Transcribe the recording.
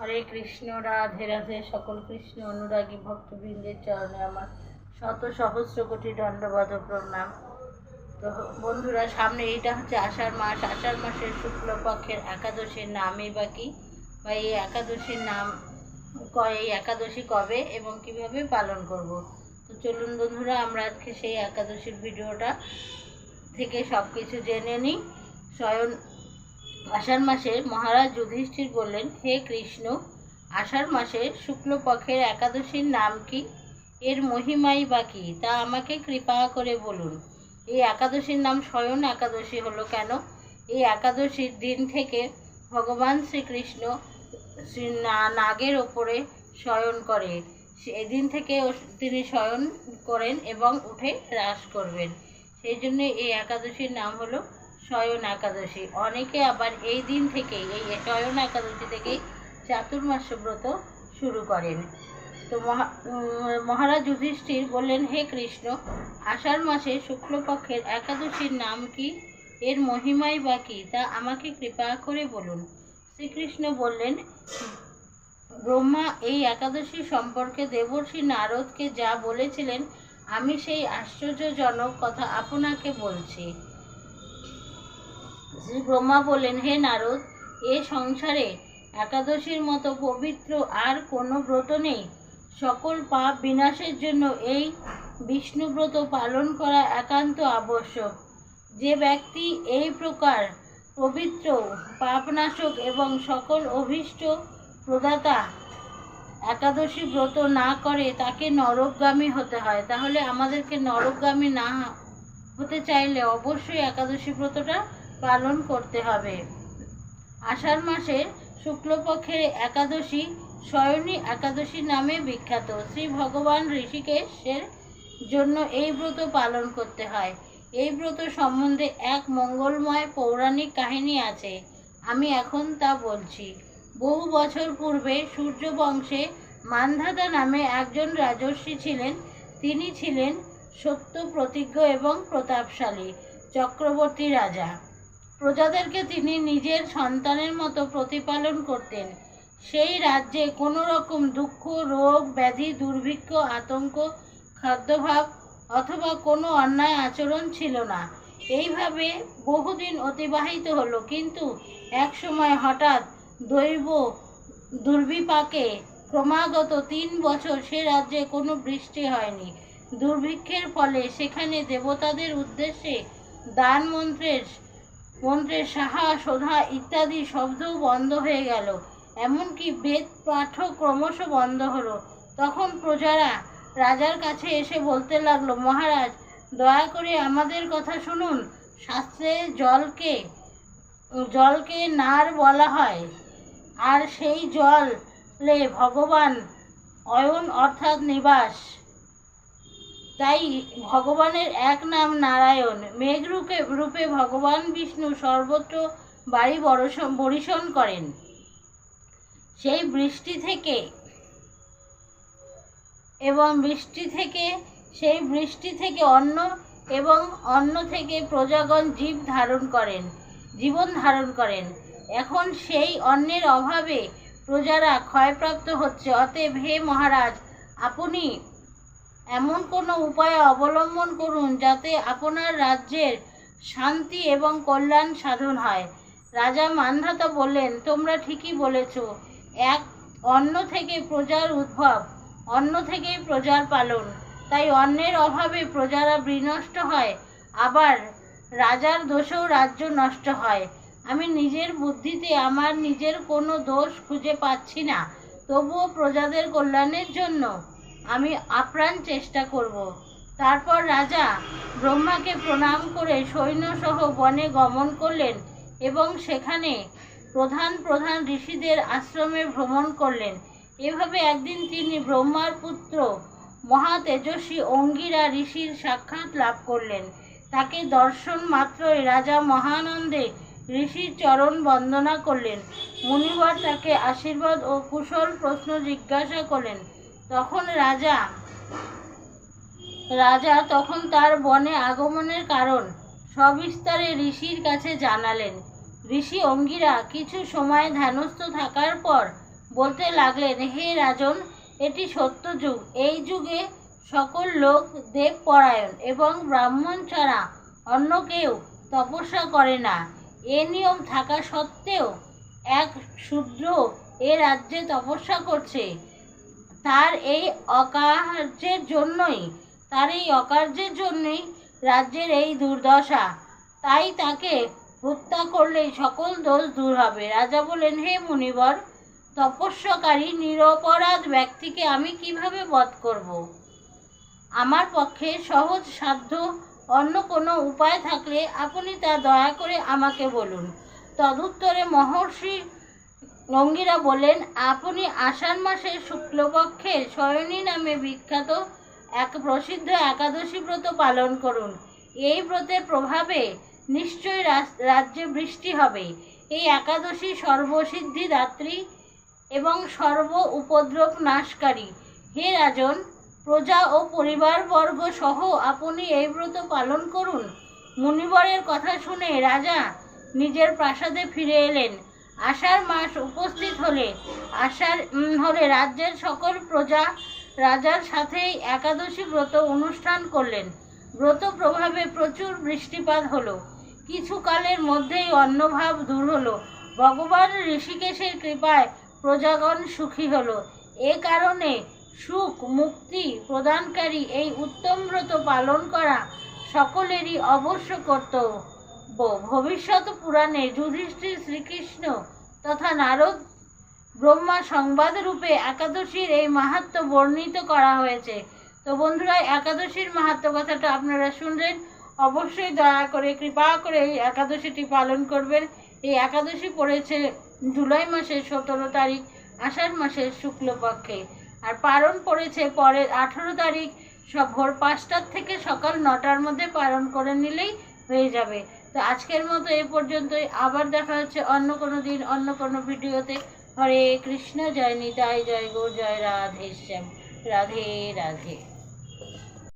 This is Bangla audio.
হরে কৃষ্ণ, রাধে রাধে, সকল কৃষ্ণ, অনুরাগী ভক্তবৃন্দের চরণে আমার শত সহস্র কোটি দণ্ডবাদ প্রণাম। তো বন্ধুরা, সামনে এইটা হচ্ছে আষাঢ় মাস। আষাঢ় মাসের শুক্লপক্ষের একাদশীর নামই বাকি বা এই একাদশীর নাম ক- এই একাদশী কবে এবং কীভাবে পালন করব? তো চলুন বন্ধুরা, আমরা আজকে সেই একাদশীর ভিডিওটা থেকে সব কিছু জেনে নিই। স্বয়ং আষাঢ় মাসে মহারাজ যুধিষ্ঠির বললেন, হে কৃষ্ণ, আষাঢ় মাসের শুক্লপক্ষের একাদশীর নাম কি? এর মহিমাই বা কি? তা আমাকে কৃপা করে বলুন। এই একাদশীর নাম স্বয়ং একাদশী হলো কেন? এই একাদশীর দিন থেকে ভগবান শ্রীকৃষ্ণ শ্রী নাগের ওপরে শয়ন করে। সেদিন থেকে তিনি শয়ন করেন এবং উঠে রাস করবেন। সেই জন্য এই একাদশীর নাম হলো শয়ন একাদশী। অনেকে আবার এই দিন থেকেই, এই শয়ন একাদশী থেকেই চাতুর্মাস্য ব্রত শুরু করেন। তো মহা মহারাজ যুধিষ্ঠির বললেন, হে কৃষ্ণ, আষাঢ় মাসে শুক্লপক্ষের একাদশীর নাম কি? এর মহিমাই বা কি? তা আমাকে কৃপা করে বলুন। শ্রীকৃষ্ণ বললেন, ব্রহ্মা, এই একাদশী সম্পর্কে দেবর্ষি নারদকে যা বলেছিলেন, আমি সেই আশ্চর্যজনক কথা আপনাকে বলছি। শ্রী ব্রহ্মা বললেন হে নারদ, এ সংসারে একাদশীর মতো পবিত্র আর কোনো ব্রত নেই। সকল পাপ বিনাশের জন্য এই বিষ্ণুব্রত পালন করা একান্ত আবশ্যক। যে ব্যক্তি এই প্রকার পবিত্র, পাপনাশক এবং সকল অভীষ্ট প্রদাতা একাদশী ব্রত না করে, তাকে নরকগামী হতে হয়। তাহলে আমাদেরকে নরকগামী না হতে চাইলে অবশ্যই একাদশী ব্রতটা পালন করতে হবে। আষাঢ় মাসের শুক্লপক্ষের একাদশী স্বয়নী একাদশী নামে বিখ্যাত। শ্রী ভগবান ঋষিকেশের জন্য এই ব্রত পালন করতে হয়। এই ব্রত সম্বন্ধে এক মঙ্গলময় পৌরাণিক কাহিনী আছে। আমি এখন তা বলছি। বহু বছর পূর্বে সূর্য বংশে মান্ধাতা নামে একজন রাজর্ষি ছিলেন। তিনি ছিলেন সত্য প্রতিজ্ঞ এবং প্রতাপশালী চক্রবর্তী রাজা। প্রজাদেরকে তিনি নিজের সন্তানের মতো প্রতিপালন করতেন। সেই রাজ্যে কোনো রকম দুঃখ, রোগ, ব্যাধি, দুর্ভিক্ষ, আতঙ্ক, খাদ্যভাব অথবা কোনো অন্যায় আচরণ ছিল না। এইভাবে বহুদিন অতিবাহিত হলো, কিন্তু এক সময় হঠাৎ দৈব দুর্বিপাকে ক্রমাগত তিন বছর সে রাজ্যে কোনো বৃষ্টি হয়নি। দুর্ভিক্ষের ফলে সেখানে দেবতাদের উদ্দেশ্যে দান মন্ত্রের মন্ত্রের সাহা, সোধা ইত্যাদি শব্দও বন্ধ হয়ে গেল। এমনকি বেদ পাঠও ক্রমশ বন্ধ হলো। তখন প্রজারা রাজার কাছে এসে বলতে লাগল, মহারাজ, দয়া করে আমাদের কথা শুনুন। শাস্ত্রে জলকে জলকে নার বলা হয়। আর সেই জলে ভগবান অয়ন অর্থাৎ নিবাস। তাই ভগবানের এক নাম নারায়ণ। মেঘরূপে রূপে ভগবান বিষ্ণু সর্বত্র বাড়ি বরিশন করেন। সেই বৃষ্টি থেকে এবং বৃষ্টি থেকে, সেই বৃষ্টি থেকে অন্ন এবং অন্ন থেকে প্রজাগণ জীব ধারণ করেন, জীবন ধারণ করেন। এখন সেই অন্নের অভাবে প্রজারা ক্ষয়প্রাপ্ত হচ্ছে। অতএব হে মহারাজ, আপনি এমন কোনো উপায় অবলম্বন করুন যাতে আপনার রাজ্যের শান্তি এবং কল্যাণ সাধন হয়। রাজা মান্ধাতা বললেন, তোমরা ঠিকই বলেছ। এক অন্য থেকে প্রজার উদ্ভব অন্য থেকেই প্রজার পালন। তাই অন্যের অভাবে প্রজারা বিনষ্ট হয়, আবার রাজার দোষেও রাজ্য নষ্ট হয়। আমি নিজের বুদ্ধিতে আমার নিজের কোনো দোষ খুঁজে পাচ্ছি না। তবুও প্রজাদের কল্যাণের জন্য আমি আপ্রাণ চেষ্টা করব। তারপর রাজা ব্রহ্মাকে প্রণাম করে সৈন্যসহ বনে গমন করলেন এবং সেখানে প্রধান প্রধান ঋষিদের আশ্রমে ভ্রমণ করলেন। এভাবে একদিন তিনি ব্রহ্মার পুত্র মহা তেজস্বী অঙ্গিরা ঋষির সাক্ষাৎ লাভ করলেন। তাকে দর্শন মাত্রই রাজা মহানন্দে ঋষির চরণ বন্দনা করলেন। মুনিবর তাকে আশীর্বাদ ও কুশল প্রশ্ন জিজ্ঞাসা করলেন তখন রাজা রাজা তখন তার বনে আগমনের কারণ সবিস্তারে ঋষির কাছে জানালেন। ঋষি অঙ্গিরা কিছু সময় ধ্যানস্থ থাকার পর বলতে লাগলেন, হে রাজন, এটি সত্য যুগ। এই যুগে সকল লোক দেবপরায়ণ এবং ব্রাহ্মণ ছাড়া অন্য কেউ তপস্যা করে না। এ নিয়ম থাকা সত্ত্বেও এক শূদ্র এ রাজ্যে তপস্যা করছে। তার এই অকার্যের জন্যই, তার এই অকার্যের জন্যই রাজ্যের এই দুর্দশা। তাই তাকে হত্যা করলেই সকল দোষ দূর হবে। রাজা বলেন হে মুনিবর, তপস্যাকারী, নিরপরাধ ব্যক্তিকে আমি কীভাবে বধ করব? আমার পক্ষে সহজ সাধ্য অন্য কোনো উপায় থাকলে আপনি তা দয়া করে আমাকে বলুন। তদুত্তরে মহর্ষি অঙ্গিরা বলেন, আপনি আষাঢ় মাসের শুক্লপক্ষের শয়নী নামে বিখ্যাত এক প্রসিদ্ধ একাদশী ব্রত পালন করুন। এই ব্রতের প্রভাবে নিশ্চয়ই রাস- রাজ্যে বৃষ্টি হবে। এই একাদশী সর্বসিদ্ধি দাত্রী এবং সর্ব উপদ্রব নাশকারী। হে রাজন, প্রজা ও পরিবারবর্গ সহ আপনি এই ব্রত পালন করুন। মুনিবরের কথা শুনে রাজা নিজের প্রাসাদে ফিরে এলেন। আষাঢ় মাস উপস্থিত হলে, আষাঢ় হলে রাজ্যের সকল প্রজা রাজার সাথেই একাদশী ব্রত অনুষ্ঠান করলেন। ব্রত প্রভাবে প্রচুর বৃষ্টিপাত হলো। কিছুকালের মধ্যেই অন্নভাব দূর হলো। ভগবান ঋষিকেশের কৃপায় প্রজাগণ সুখী হলো। এ কারণে সুখ মুক্তি প্রদানকারী এই উত্তম ব্রত পালন করা সকলেরই অবশ্য কর্তব্য। ভবিষ্যৎ পুরাণে যুধিষ্ঠির শ্রীকৃষ্ণ তথা নারদ ব্রহ্মা সংবাদ রূপে একাদশীর এই মাহাত্ম্য বর্ণিত করা হয়েছে। তো বন্ধুরা, একাদশীর মাহাত্ম্য কথাটা আপনারা শুনলেন। অবশ্যই দয়া করে, কৃপা করে এই একাদশীটি পালন করবেন। এই একাদশী পড়েছে জুলাই মাসের সতেরো তারিখ, আষাঢ় মাসের শুক্লপক্ষে। আর পালন পড়েছে পরের আঠেরো তারিখ, সব ভোর পাঁচটার থেকে সকাল নটার মধ্যে পালন করে নিলেই হয়ে যাবে। তো আজকের মতো এ পর্যন্তই। আবার দেখা হচ্ছে অন্য কোনো দিন, অন্য কোনো ভিডিওতে। হরে কৃষ্ণ, জয় নিতাই, জয় গো, জয় রাধে শ্যাম। রাধে রাধে।